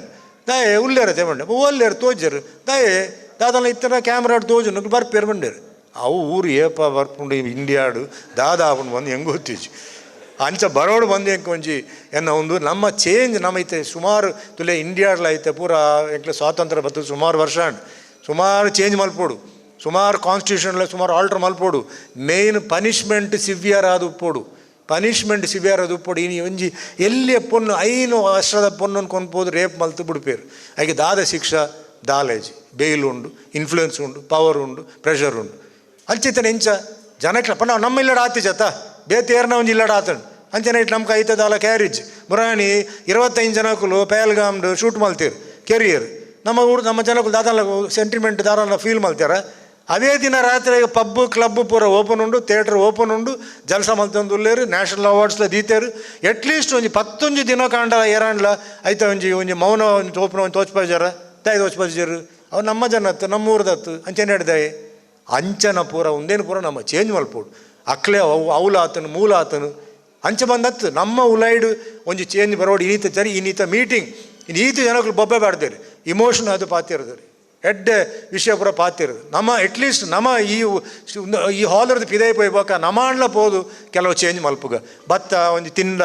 ದಾಯೆ, ಉಲ್ಲೇರ ತೇಮಂಡೆ ಒಲ್ಲೇರು ತೋಜರು ದಾಯೆ ದಾದನ ಇತ್ತರ ಕ್ಯಾಮ್ರಾ ತೋಜು ನಕ್ಲು ಬರ್ಪೇರು ಬಂಡೇರು ಅವು ಊರು ಏಪ ಬರ್ಪುಂಡು, ಇಂಡಿಯಾಡು, ದಾದಾ ಆಪುಂಡು ಬಂದು ಹೆಂಗೆ ಗೊತ್ತಿಜ್ಜು ಅಂಚ ಬರೋಡು ಬಂದು ಎಂಕ್ ಒಂಜಿ ಎನ್ನ ಒಂದು ನಮ್ಮ ಚೇಂಜ್ ನಮ್ಮ ಐತೆ ಸುಮಾರು ತುಲೆ ಇಂಡಿಯಾಡ್ಲ ಐತೆ ಪೂರ ಎಂಕ್ಲೆ ಸ್ವಾತಂತ್ರ್ಯ ಬತ್ತು ಸುಮಾರು ವರ್ಷ. ಸುಮಾರು ಚೇಂಜ್ ಮಲ್ಪೋಡು. ಸುಮಾರು ಕಾನ್ಸ್ಟಿಟ್ಯೂಷನ್ಲ ಸುಮಾರು ಆಲ್ಟರ್ ಮಲ್ಪೋಡು. ಮೇನ್ ಪನಿಷ್ಮೆಂಟ್ ಸಿವಿಯರ್ ಆದ ಉಪ್ಪೋಡು. ಪನಿಷ್ಮೆಂಟ್ ಸಿವಿಯರ್ ಅದು ಉಪ್ಪೋಡು. ಇನ್ನು ಒಂಜಿ ಎಲ್ಲಿ ಪೊನ್ನು ಐನು ವರ್ಷದ ಪೊನ್ನನ್ನು ಕೊನ್ಬೋದು ರೇಪ್ ಮಲ್ತು ಬಿಡ್ಪೇರು. ಹಾಗೆ ದಾದ ಶಿಕ್ಷಾ, ದಾಲೇಜ್ ಬೇಲ್ ಉಂಡು ಇನ್ಫ್ಲುಯೆನ್ಸ್ ಉಂಡು ಪವರ್ ಉಂಡು ಪ್ರೆಷರ್ ಉಂಡು. ಅಂಚಿತನ ಇಂಚ ಜನಕ್ಕೆ ನಾವು ನಮ್ಮ ಇಲ್ಲಡ ಆತಿ ಜತ ಬೇತೇರ್ನ ಒಂದು ಇಲ್ಲಡ ಅಂಚನೆ ಇಟ್ಟು ನಮ್ಗೆ ಐತದಲ್ಲ ಕ್ಯಾರೇಜ್ ಮುರಾಣಿ ಇರುವತ್ತೈದು ಜನಕ್ಕೂ ಪೇಲ್ಗಾಮ್ಡು ಶೂಟ್ ಮಲ್ತೀರು ಕೆರಿಯರ್ ನಮ್ಮ ಊರು ನಮ್ಮ ಜನಕ್ಕೂ ದಾದಲ್ಲ ಸೆಂಟಿಮೆಂಟ್ ದಾರಲ್ಲ ಫೀಲ್ ಮಲ್ತಾರ. ಅದೇ ದಿನ ರಾತ್ರಿ ಪಬ್ ಕ್ಲಬ್ ಪೂರ ಓಪನ್ ಉಂಡು ಥಿಯೇಟರ್ ಓಪನ್ ಉಂಡು, ಜಲ್ಸ ಮಲ್ತೊಂದು ನ್ಯಾಷನಲ್ ಅವಾರ್ಡ್ಸ್ಲ ದೀತೇರು. ಅಟ್ಲೀಸ್ಟ್ ಒಂಜಿ ಪತ್ತೊಂಜಿ ದಿನ ಕಾಂಡ ಏರಾಂಡ್ಲ ಐತ ಒಂಜಿ ಒಂಜಿ ಮೌನ ಒಂಜಿ ಓಪನ ಒಂದು ತೋಚ್ಪಾಜಾರ, ತಾಯಿ ತೋಚ್ಪಾಜರು. ಅವ್ರು ನಮ್ಮ ಜನತ್ತು ನಮ್ಮ ಊರದತ್ತು ಅಂಚನೆ ಹಿಡ್ದಾಯಿ ಅಂಚನ ಪೂರ, ಒಂದೇನು ಪೂರ ನಮ್ಮ ಚೇಂಜ್ ಮಲ್ಪೋಡು. ಅಕ್ಲೆ ಅವು ಅವಲ ಆತನು ಅಂಚ ಬಂದತ್ತು. ನಮ್ಮ ಉಲೈಡ್ ಒಂಜಿ ಚೇಂಜ್ ಬರೋಡು ಇನೀತ ಸರಿ ಇನ್ನೀತ ಮೀಟಿಂಗ್ ಇನ್ನೀತ ಜನಗಳು ಬೊಬ್ಬೆ ಬಾಡ್ದೇರಿ. ಇಮೋಷನ್ ಅದು ಪಾತಿರೋದು ಎಡ್ಡೆ ವಿಷಯ ಪೂರ ಪಾತಿರೋದು ನಮ್ಮ ಅಟ್ಲೀಸ್ಟ್ ನಮ್ಮ ಈ ಒಂದು ಈ ಹಾಲರ್ದು ಪಿದೈ ಪೋಯ್ಬೇಕ ನಮಾಣ್ಲ ಪೋದು ಕೆಲವು ಚೇಂಜ್ ಮಲ್ಪುಗ. ಭತ್ತ, ಒಂದು ತಿಂದ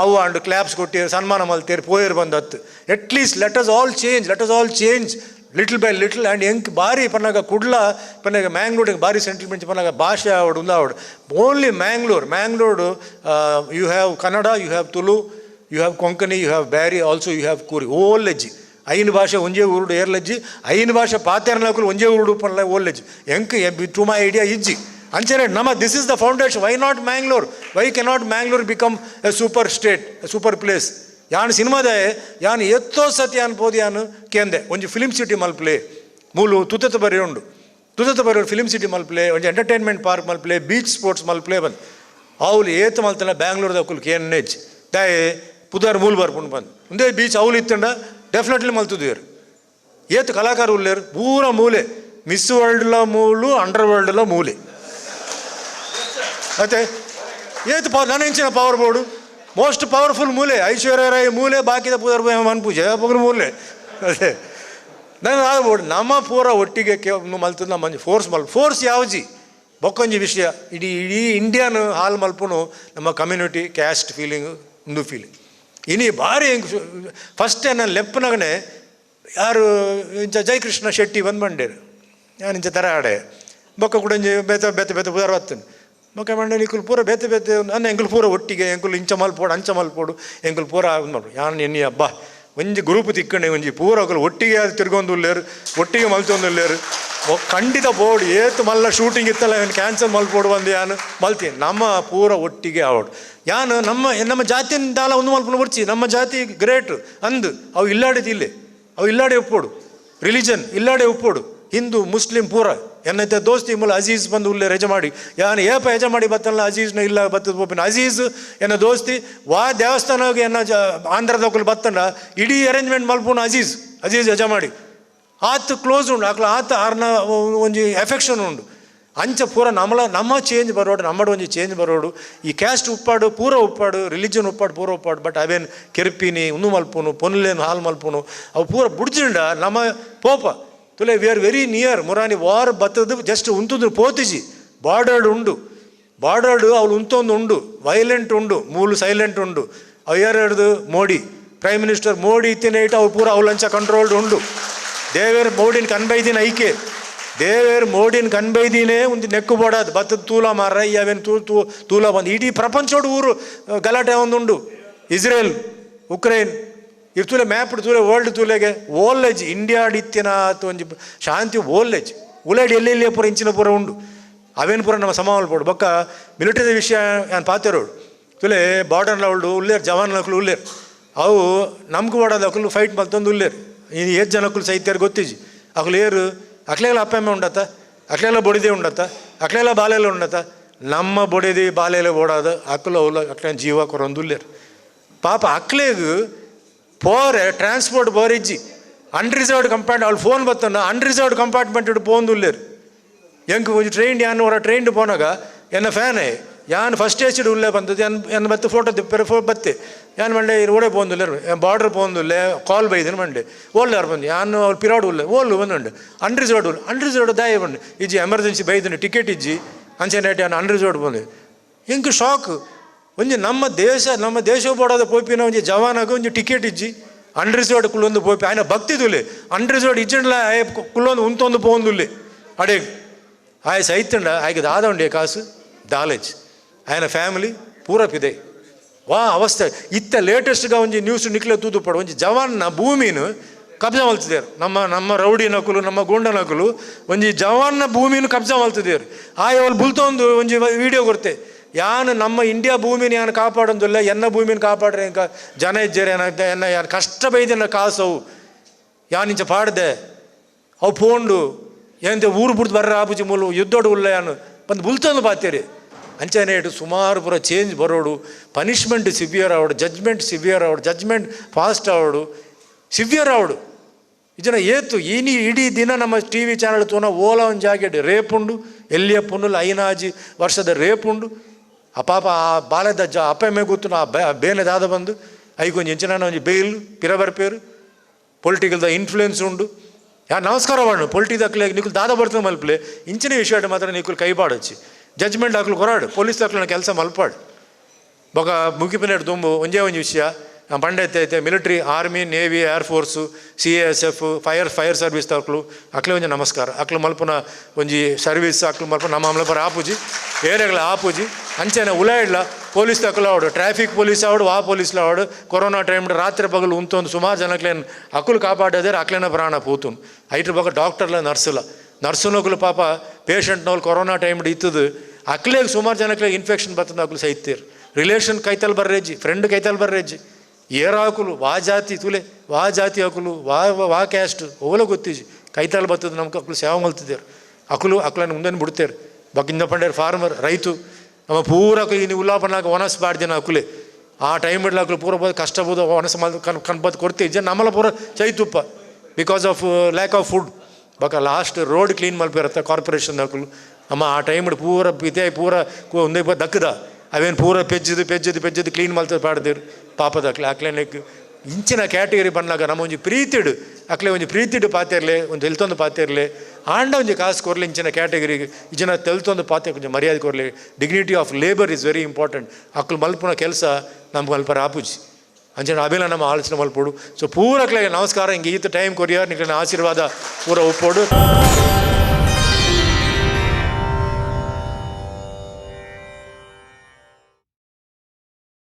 ಅವು ಅಂಡು ಕ್ಲಾಪ್ಸ್ ಕೊಟ್ಟಿರು, ಸನ್ಮಾನ ಮಲ್ತೇರಿ, ಪೋಯರು ಬಂದತ್ತು. At least let us all change let us all change little by little and ಎಂಕ್ ಬಾರಿ ಪನ್ನಾಗ ಕುಡ್ಲ ಪನ್ನಾಗ ಮ್ಯಾಂಗ್ಳೂರಿಗೆ ಬಾರಿ ಸೆಂಟಿಲ್ಮೆಂಟ್ ಪನ್ನಾಗ ಭಾಷೆ ಆವಡು ಉಂದ ಆವಡು only Mangalore Mangalore you have Kannada you have Tulu you have Konkani you have Beary also you have ಕೂರಿ ಓಲೆಜ್ಜಿ ಐನು ಭಾಷೆ ಒಂಜೇ ಊರುಡು ಏರ್ಲಜ್ಜಿ ಐನು ಭಾಷೆ ಪಾತೆರ್ನಕಲು ಒಂಜೇ ಊರುಡು ಪನ್ಲ ಓಲೆಜ್ಜಿ ಎಂಕ್ ಟು ಮೈ ಐಡಿಯಾ ಇಜ್ಜಿ ಅಂಚನೆ ನಮ್ಮ this is the foundation why not Mangalore why cannot Mangalore become a super state a super place ಯಾನ್ ಸಿನಿಮಾದ, ಯಾನ್ ಎತ್ತೋ ಸತಿ ಅನ್ಬೋದು ಯಾನು ಕೇಂದೆ. ಒಂಜಿ ಫಿಲಿಮ್ ಸಿಟಿ ಮಲ್ಪಲೆ, ಮೂಲು ತುತತ ಬರಿ ಉಂಡು. ತುತತ ಬರಿ ಫಿಲಿಮ್ ಸಿಟಿ ಮಲ್ಪಲೆ, ಒಂಜಿ ಎಂಟರ್ಟೈನ್ಮೆಂಟ್ ಪಾರ್ಕ್ ಮಲ್ಪಲೆ, ಬೀಚ್ ಸ್ಪೋರ್ಟ್ಸ್ ಮಲ್ಪಲೆ ಬಂದು. ಅವ್ಲು ಏತ್ ಮಲ್ತನ ಬ್ಯಾಂಗ್ಳೂರ್ದ ಕುಲ್ ಕೇನ್ನೆಜ್ ದಾಯೆ, ಪುದಾರ್ ಮೂಲು ಬರ್ಪುಂಡು ಬಂದು. ಒಂದೇ ಬೀಚ್ ಅವ್ಲು ಇತ್ತಂಡ, ಡೆಫಿನೆಟ್ಲಿ ಮಲ್ತುದೇರು ಏತ್ ಕಲಾಕಾರ ಉಲ್ಲೇರು, ಪೂರ ಮೂಲೆ. ಮಿಸ್ ವರ್ಲ್ಡ್ಲ ಮೂಲು, ಅಂಡರ್ ವರ್ಲ್ಡ್ಲ ಮೂಲೆ. ಮತ್ತೆ, ಏತ್ ಪವರ್ ನನ್ನ ಹೆಂಚಿನ ಪವರ್ ಬೋರ್ಡು? ಮೋಸ್ಟ್ ಪವರ್ಫುಲ್ ಮೂಲೆ, ಐಶ್ವರ್ಯ ರಾಯ ಮೂಲೆ, ಬಾಕಿದ ಪೂಜಾರ್ ಮನ್ ಪೂಜೆ ಪುಗ್ರ ಮೂಲೆ. ಅದೇ. ನಾನು ನಮ್ಮ ಪೂರ ಒಟ್ಟಿಗೆ ಕೆ ಮಲ್ತದ ನಮ್ಮ ಫೋರ್ಸ್ ಮಲ್ ಫೋರ್ಸ್ ಯಾವ್ಜಿ? ಬೊಕ್ಕೊಂಜಿ ವಿಷಯ, ಇಡೀ ಇಡೀ ಇಂಡಿಯನ್ ಹಾಲ್ ಮಲ್ಪುನು ನಮ್ಮ community caste feeling Hindu feeling ಇನಿ ಭಾರಿ ಫಸ್ಟ್ ನಾನು ಲೆಪ್ಪನಾಗನೆ ಯಾರು, ಇಂಚ ಜಯಕೃಷ್ಣ ಶೆಟ್ಟಿ ಬಂದು ಬಂಡೇರು ನಾನು ಇಂಚ ತರ ಆಡೆ ಬೊಕ್ಕ ಕೂಡ ಬೆತ್ತ ಬೇತ, ಬೇತೆ ಬೇತೆ ಪುದಾರ ಬತ್ತನು ಬೊಕ್ಕ ಮಂಡೆ ನಿಕುಲ್ ಪೂರ ಬೇತೆ ಬೇತೆ ನನ್ನ ಎಂಕುಲು ಪೂರ ಒಟ್ಟಿಗೆ, ಎಂಕುಲು ಇಂಚ ಮಲ್ಪೋಡು ಅಂಚ ಮಲ್ಪೋಡು ಎಂಕುಲು ಪೂರ ಮಾಡ್ರು ಯಾನ್ ಎನ್ನಿ ಹಬ್ಬ? ಒಂಜಿ ಗ್ರೂಪ್ ತಿಕ್ಕಣೆ, ಒಂಜಿ ಪೂರ ಒಕ್ಕಲು ಒಟ್ಟಿಗೆ ತಿರ್ಗೊಂದು ಉಲ್ಲೇರು, ಒಟ್ಟಿಗೆ ಮಲ್ತೊಂದು ಉಲ್ಲೇರು. ಒ- ಖಂಡಿತ ಬೋರ್ಡ್ ಏತು ಮಲ್ಲ ಶೂಟಿಂಗ್ ಇತ್ತಲ್ಲ ಕ್ಯಾನ್ಸಲ್ ಮಲ್ಪೋಡು ಬಂದು ಯಾನು? ಮಲ್ತೀನಿ ನಮ್ಮ ಪೂರ ಒಟ್ಟಿಗೆ ಆವಡು. ಯಾನು ನಮ್ಮ ನಮ್ಮ ಜಾತಿಯಿಂದಾಲ ಒಂದು ಮಲ್ಪನ ಬರ್ಚಿ, ನಮ್ಮ ಜಾತಿ ಗ್ರೇಟ್ ಅಂದು, ಅವು ಇಲ್ಲಾಡಿದ ಇಲ್ಲೇ. ಅವು ಇಲ್ಲಾಡೆ ಒಪ್ಪೋಡು. ರಿಲಿಜನ್ ಇಲ್ಲಾಡೆ ಒಪ್ಪೋಡು. ಹಿಂದೂ, ಮುಸ್ಲಿಂ ಪೂರ. ಎನ್ನೈತೆ ದೋಸ್ತಿ ಮೂಲ ಅಜೀಜ್ ಬಂದು ಉಲ್ಲೆ ರಜೆ ಮಾಡಿ. ಯಾನು ಏಪ ಯಜ ಮಾಡಿ ಬತ್ತಲ್ಲ, ಅಜೀಜ್ನ ಇಲ್ಲ ಬತ್ತದ ಪೋಪಿನ. ಅಜೀಜ್ ಎನ್ನ ದೋಸ್ತಿ, ವಾ ದೇವಸ್ಥಾನಕ್ಕೆ ಎನ್ನ ಜ ಆಂಧ್ರದಕ್ಕಲು ಬತ್ತಂಡ, ಇಡೀ ಅರೇಂಜ್ಮೆಂಟ್ ಮಲ್ಪುನ ಅಜೀಜ್. ಅಜೀಜ್ ಯಜ ಮಾಡಿ. ಆತ ಕ್ಲೋಸ್ ಉಂಡು. ಅಕ್ಲ ಆತ ಆರ್ನ ಒಂಜಿ ಎಫೆಕ್ಷನ್ ಉಂಡು. ಅಂಚ ಪೂರ ನಮ್ಮಲ ನಮ್ಮ ಚೇಂಜ್ ಬರೋಡು, ನಮ್ಮಡು ಒಂಜಿ ಚೇಂಜ್ ಬರೋಡು. ಈ ಕ್ಯಾಸ್ಟ್ ಉಪ್ಪಾಡು, ಪೂರ ಉಪ್ಪಾಡು ರಿಲಿಜನ್ ಉಪ್ಪಾಡು, ಪೂರ ಉಪ್ಪಾಡು. ಬಟ್ ಅವೇನು ಕೆರ್ಪಿನಿ ಉನ್ನು ಮಲ್ಪುನು, ಪೊನ್ಲೇನು, ಹಾಲು ಮಲ್ಪುನು, ಅವು ಪೂರ ಬುಡ್ಜಿಂಡ ನಮ್ಮ ಪೋಪ. ತುಲೆ ವಿ ಆರ್ ವೆರಿ ನಿಯರ್ ಮುರಾನಿ ವಾರ್ ಬತ್ತದು ಜಸ್ಟ್ ಉಂತುದು ಪೋತಿಜಿ ಬಾರ್ಡರ್ಡ್ ಉಂಡು ಬಾರ್ಡರ್ಡ್ ಅವ್ಳು ಉಂತೊಂದು ಉಂಡು ವೈಲೆಂಟ್ ಉಂಡು ಮೂಲು ಸೈಲೆಂಟ್ ಉಂಡು ಅವು ಯಾರ್ದು ಮೋಡಿ ಪ್ರೈಮ್ ಮಿನಿಸ್ಟರ್ ಮೋಡಿ ಇತ್ತಿನ ಇಟ್ಟು ಅವು ಪೂರ ಅವಲಂಚ ಕಂಟ್ರೋಲ್ಡ್ ಉಂಡು ದೇವೇರ್ ಮೋಡಿನ ಕನ್ಬೈದಿನ ಐಕೆ ದೇವೇರ್ ಮೋಡಿನ ಕನ್ಬೈದಿನೇ ಒಂದು ನೆಕ್ಕು ಬೋಡಾದು ಬತ್ತದ ತೂಲ ಮಾರ ಅವೇನು ತೂ ತೂ ತೂಲ ಬಂದು ಇಡೀ ಪ್ರಪಂಚೋಡು ಊರು ಅಹ್, ಗಲಾಟೆ ಒಂದುಂಡು ಇಸ್ರೇಲ್ ಉಕ್ರೇನ್ ಇರ್ತೂಲೆ ಮ್ಯಾಪ್ ತೂಲೆ ವರ್ಲ್ಡ್ ತೂಲೆಗೆ ಓಲ್ಲೆಜ್ ಇಂಡಿಯಾ ಇತ್ತಿನ ಆತು ಒಂಜಿ ಶಾಂತಿ ಓಲ್ಲೆಜ್ ಎಲ್ಲಿ ಎಲ್ಲೆಲ್ಲಿ ಪೂರ, ಇಂಚಿನ ಪೂರ ಉಂಡು. ಅವೇನು ಪೂರ ನಮ್ಮ ಸಮಾವಲ್ ಪೋಡು. ಬೊಕ್ಕ ಮಿಲಿಟರಿ ವಿಷಯ ನಾನು ಪಾತೆರೋಡು ತುಲೆ ಬಾರ್ಡರ್ ಉಳ್ಳು ಉಲ್ಲೇರ್, ಜವಾನ್ ನಕಲು ಉಲ್ಲೇರ್. ಅವು ನಮ್ಗೆ ಓಡೋದು ಅಕಲು ಫೈಟ್ ಮಲ್ತೊಂದು ಉಲ್ಲೇರ್. ಈ ಏಜ್ ಜನಕ್ಕಲು ಸೈತ್ಯಾರು ಗೊತ್ತಿಜಿ ಅಕಲು ಏರು, ಅಕ್ಲೆಲ್ಲ ಅಮ್ಮ ಉಂಡತ್ತ, ಅಕ್ಲೆಲ್ಲ ಬೊಡಿದೆ ಉಂಡತ್ತ, ಅಕ್ಲೆಲ್ಲ ಬಾಲೆಲ್ಲ ಉಂಡತ್ತ. ನಮ್ಮ ಬೊಡಿದೆ, ಬಾಲೆಲ್ಲ ಓಡಾದ ಅಕ್ಕಲು ಅವಲ ಅಕ್ಲ ಜೀವ ಕೊರೊಂದು ಉಲ್ಲೇರು ಪಾಪ ಅಕ್ಲೇಗು పోర్ ట్రాన్స్పోర్ట్ పోరిజ్జి ಅನ್ರಿಸರ್ವ್ಡ್ ಕಂಪಾರ್ಟ್ ಅವ್ಳು ಫೋನ್ ಬತ್ತನ ಅನ್ರಿಸರ್ವ್ಡ್ ಕಂಪಾರ್ಟ್ಮೆಂಟ್ ಇಟ್ಟು ಪೋಂದು ಉಳ್ಳೇರು ಎಂಕ್ ಒಂಜಿ ಟ್ರೈನ್ ಯಾನ್ ಹೊರ ಟ್ರೈನ್ ಪೋನಾಗ ಎನ್ನ ಫ್ಯಾನ್ ಯಾನ್ ಫಸ್ಟ್ ಏಸಿಡ್ ಉಳ್ಳೇ ಬಂದದ್ದು ಎನ್ ಎನ್ನ ಬತ್ತು ಫೋಟೋ ದಿಪ್ಪರೆ ಫೋ ಬತ್ತೆ ಯಾನ್ ಮಂಡೆ ಓಡೆ ಪೋಂದುಲ್ಲೇರು ಬಾರ್ಡರ್ ಪೋಂದುಲ್ಲೇ ಕಾಲ್ ಬೈದಿನ ಮಂಡೆ ಓಲ್ಲಾರು ಬಂದು ಯಾನು ಅವ್ರು ಪಿರಾಡ್ ಉಳ್ಳೆ ಓಲ್ಲು ಬಂದುಂಡು ಅನ್ರಿಸರ್ವ್ಡ್ ಉಳ್ಳು ಅನ್ರಿಸರ್ವ್ಡ್ ದಾಯ ಬಂಡು ಇಜ್ಜಿ ಎಮರ್ಜೆನ್ಸಿ ಬೈದಿನ ಟಿಕೆಟ್ ಇಜ್ಜಿ ಅಂಚೆ ನೈಟ್ ಯಾನು ಅನ್ರಿಸರ್ವ್ಡ್ ಬಂದು ಎಂಕ್ ಶಾಕ್ ಒಂಜಿ ನಮ್ಮ ದೇಶ ನಮ್ಮ ದೇಶ ಬೋಡದ ಪೋಪಿನ ಒಂಜಿ ಜವಾನಾಗ ಒಂಜಿ ಟಿಕೆಟ್ ಇಜ್ಜಿ. ಅಂಡ್ರಿಸೋಡ್ ಕುಲ್ಲೊಂದು ಪೋಪಿ, ಆಯ್ನ ಭಕ್ತಿದುಲೆ ಅಂಡ್ರಿಸೋಡ್ ಇಜ್ಜಿಂಡ್ಲ ಆಯ ಕುಲ್ಲೊಂದು ಉಂತೊಂದು ಪೋಂದುಲ್ಲೆ ಅಡೇ ಆಯ ಸೈತಂಡ ಆಯ್ಕೆ ದಾದ ಉಂಡೆ ಕಾಸು, ದಾಲೇಜ್. ಆಯ್ನ ಫ್ಯಾಮಿಲಿ, ಪೂರ ಪಿದೆ. ವಾ ಅವಸ್ಥೆ. ಇತ್ತ ಲೇಟೆಸ್ಟ್ ಒಂಜಿ ನ್ಯೂಸ್ ನಿಕ್ಲೆ ತೂದು ಪಡ, ಒಂಜಿ ಜವಾನ್ನ ಭೂಮಿನ ಕಬ್ಜ ಮಲ್ತಿದ್ದೇರು ನಮ್ಮ ನಮ್ಮ ರೌಡಿ ನಕಲು, ನಮ್ಮ ಗೂಂಡ ನಕಲು, ಒಂಜಿ ಜವಾನ್ನ ಭೂಮಿನ ಕಬ್ಜ ಮಲ್ತಿದ್ದೇರು ಆಯ ಅವ್ರು ಬುಲ್ತೊಂದು ಒಂಜಿ ವಿಡಿಯೋ ಕೊಡ್ತೇವೆ ಯಾನು ನಮ್ಮ ಇಂಡಿಯಾ ಭೂಮಿನ ಯಾನು ಕಾಪಾಡೋದಿಲ್ಲ ಎನ್ನ ಭೂಮಿನ ಕಾಪಾಡ್ರೆ ಇಂಕ ಜನ ಇಜ್ಜರಿ ಏನಾಗ್ತದೆ ಎನ್ನ ಯಾನು ಕಷ್ಟ ಬೈದಿನ ಕಾಸವು ಯಾನಿಂಚ ಪಾಡ್ದೆ? ಅವು ಪೋಂಡು. ಏನಂತೆ ಊರು ಬಿಡ್ದು ಬರ್ರ ಆಪುಜಿ ಮೂಲು ಯುದ್ಧೋಡು ಉಲ್ಲ ಯಾನು. ಬಂದು ಬುಲ್ತಂದು ಪಾತೇರಿ ಅಂಚನೆ ಇಟ್ಟು ಸುಮಾರು ಪೂರ ಚೇಂಜ್ ಬರೋಡು. ಪನಿಷ್ಮೆಂಟ್ ಸಿವಿಯರ್ ಆವಡು ಜಜ್ಮೆಂಟ್ ಸಿವಿಯರ್ ಆವಡು ಜಜ್ಮೆಂಟ್ ಫಾಸ್ಟ್ ಆವಡು. ಸಿವಿಯರ್ ಆವಡು. ಇದನ್ನ ಏತು, ಇನಿ ಇಡೀ ದಿನ ನಮ್ಮ ಟಿ ವಿ ಚಾನಲ್ ತೋನ ಓಲಾ ಒಂದು ಜಾಗೆಡ್ ರೇಪುಂಡು ಎಲ್ಲಿಯ ಪುಂಡು ಐನಾಜಿ ವರ್ಷದ ರೇಪ್ ಉಂಡು. ಆ ಪಾಪ ಆ ಬಾಲ್ಯದ ಜ ಅಪ್ಪಮ್ಮೆ ಗೊತ್ತು ಆ ಬೇ ಬೇನೆ ದಾದ ಬಂದು ಐಕೊಂಜಿ ಇಂಚಿನ ಒಂಜಿ ಬೇಲ್ ಪಿರಬರ್ಪೇರು ಪೊಲಿಟಿಕಲ್ದ ಇನ್ಫ್ಲೂಯೆನ್ಸ್ ಉಂಡು ಯಾ ನಮಸ್ಕಾರ ಮಾಡು ಪೊಲಿಟಿ ದಕ್ಲೆ ನಿಕುಲ್ ದಾದ ಬರ್ತದೆ ಮಲ್ಪಲೆ ಇಂಚಿನ ವಿಷಯ ಮಾತ್ರ ನಿಕುಲ್ ಕೈಪಾಡಚ್ಚಿ ಜಡ್ಜ್ಮೆಂಟ್ ಹಾಕ್ಲು ಕೊರಾಡು ಪೊಲೀಸ್ ದಾಖಲೆ ಕೆಲಸ ಮಲ್ಪಾಡು ಬೊಕ ಮುಗಿಪಿನಟ್ಟು ತುಂಬು ಒಂದೇ ಒಂದು ವಿಷಯ ಪಂಡೈತೆ ಐತೆ military army navy air force C S F fire fire service ತಕ್ಲು ಅಕ್ಲೆ ಒಂಜಿ ನಮಸ್ಕಾರ. ಅಕ್ಲು ಮಲ್ಪುನ ಒಂಜಿ ಸರ್ವಿಸ್ ಅಕ್ಲು ಮಲ್ಪುನ ನಮ್ಮ ಮಲ್ಪರ ಆಪುಜಿ. ಏರಿಯಾಗಳ ಆಪುಜಿ. ಅಂಚೆನ ಉಲಾಯಿಡ್ಲ ಪೊಲೀಸ್ ತಕ್ಕಲು ಆವಡು. ಟ್ರಾಫಿಕ್ ಪೊಲೀಸ್ ಆವಡು ಆ ಪೊಲೀಸ್ ಆವಡು. ಕೊರೋನಾ ಟೈಮ್ ರಾತ್ರಿ ಪಗಲು ಉಂತೊಂದು ಸುಮಾರು ಜನಕ್ಲೇನು ಅಕ್ಕಲು ಕಾಪಾಡೋದೇ ಅಕ್ಲೇನ ಪ್ರಾಣ ಪೂತುನ್. ಐಟ್ರ ಬಗ್ಗೆ ಡಾಕ್ಟರ್ಲ ನರ್ಸಲ್ಲ ನರ್ಸುನೋಗ್ಲು ಪಾಪ ಪೇಷಂಟ್ನವ್ಲು ಕೊರೋನಾ ಟೈಮ್ ಇತ್ತದು. ಅಕ್ಲೇಗೆ ಸುಮಾರು ಜನಕ್ಕೆ ಇನ್ಫೆಕ್ಷನ್ ಬರ್ತದೆ ಅಕ್ಲು ಸೈತೀರ್ ರಿಲೇಷನ್ ಕೈತಲ್ ಬರ್ರೆಜ್ಜಿ. ಫ್ರೆಂಡ್ ಕೈತಲ್ ಬರ್ರೇಜಿ ಏರ್ ಹಾಕುಲು ವಾ ಜಾತಿ ತುಲೆ, ವಾ ಜಾತಿ ಅಕುಲು, ವಾ ವಾ ಕ್ಯಾಸ್ಟ್ ಓಲ ಗೊತ್ತಿಜಿ. ಕೈತಲ್ ಬರ್ತದೆ ನಮ್ಗೆ ಅಕ್ಲು ಸೇವೆ ಮಲ್ತಿದ್ದೇವೆ ಅಕ್ಲು ಅಕ್ಲನ್ನು ಮುಂದೆ ಬಿಡ್ತೇವೆ ಬಗ್ಗಿಂದ ಪಂಡೇರ್ ಫಾರ್ಮರ್, ರೈತು ನಮ್ಮ ಪೂರ ಇನ್ನು ಉಲ್ಲಾಪನಾಗ ಒನಸ್ ಬಾಡ್ದಿನ ಅಕ್ಲೆ. ಆ ಟೈಮ್ ಇಡ್ಲ ಅಕ್ಲು ಪೂರ ಬೋದು ಕಷ್ಟ ಬೋದು ಒನಸ್ ಮಲ್ ಕನ್ ಕನ್ಬದ್ ಕೊಡ್ತೀವಿ ನಮ್ಮಲ್ಲ ಪೂರ ಚೈತುಪ್ಪ. Because of lack of food ಬಕ ಲಾಸ್ಟ್ ರೋಡ್ ಕ್ಲೀನ್ ಮಲ್ಪಿರತ್ತೆ ಕಾರ್ಪೊರೇಷನ್ ಹಾಕಲು ಅಮ್ಮ ಆ ಟೈಮ್ ಪೂರ ಇದೇ ಪೂರ ಒಂದೇ ದಕ್ಕದ. ಅವೇನು ಪೂರ ಪೆಜ್ಜದು ಪೆಜ್ಜದು ಪೆಜ್ಜದು ಕ್ಲೀನ್ ಮಲ್ತದ ಪಾಡ್ದಿರು ಪಾಪದ ಅಕ್ಲೆ ಅಕ್ಲೆನೆಕ್ ಇಂಚಿನ ಕ್ಯಾಟಗರಿ ಬಂದಾಗ ನಮ್ಮ ಒಂಜಿ ಪ್ರೀತಿಡು ಅಕ್ಲೆ ಒಂಜಿ ಪ್ರೀತಿಡು ಪಾತಿರ್ಲೆ ಒಂದು ಎಲ್ತೊಂದು ಪಾತಿರ್ಲೆ ಆಂಡ ಒಂಜಿ ಕಾಸು ಕೊರ್ಲೆ ಇಂಚಿನ ಕ್ಯಾಟಗರಿಗೆ ಇಜನ ತೆಲ್ತೊಂದು ಪಾತೆ ಕೊಂಚ ಮರ್ಯಾದೆ ಕೊರ್ಲೆ. Dignity of labour is very important ಅಕ್ಲು ಮಲ್ಪುನ ಕೆಲಸ ನಮ್ಗೆ ಮಲ್ಪ ಆಪುಜಿ ಅಂಚನೆ ಅಭಿಲ ನಮ್ಮ ಆಲೋಚನೆ ಮಲ್ಪೋಡು. ಸೊ ಪೂರಕ್ಲೆ ನಮಸ್ಕಾರ, ಹಿಂಗೆ ಈತ ಟೈಮ್ ಕೊರಿಯ ನಿಖಿನ ಆಶೀರ್ವಾದ ಪೂರ ಒಪ್ಪೋಡು.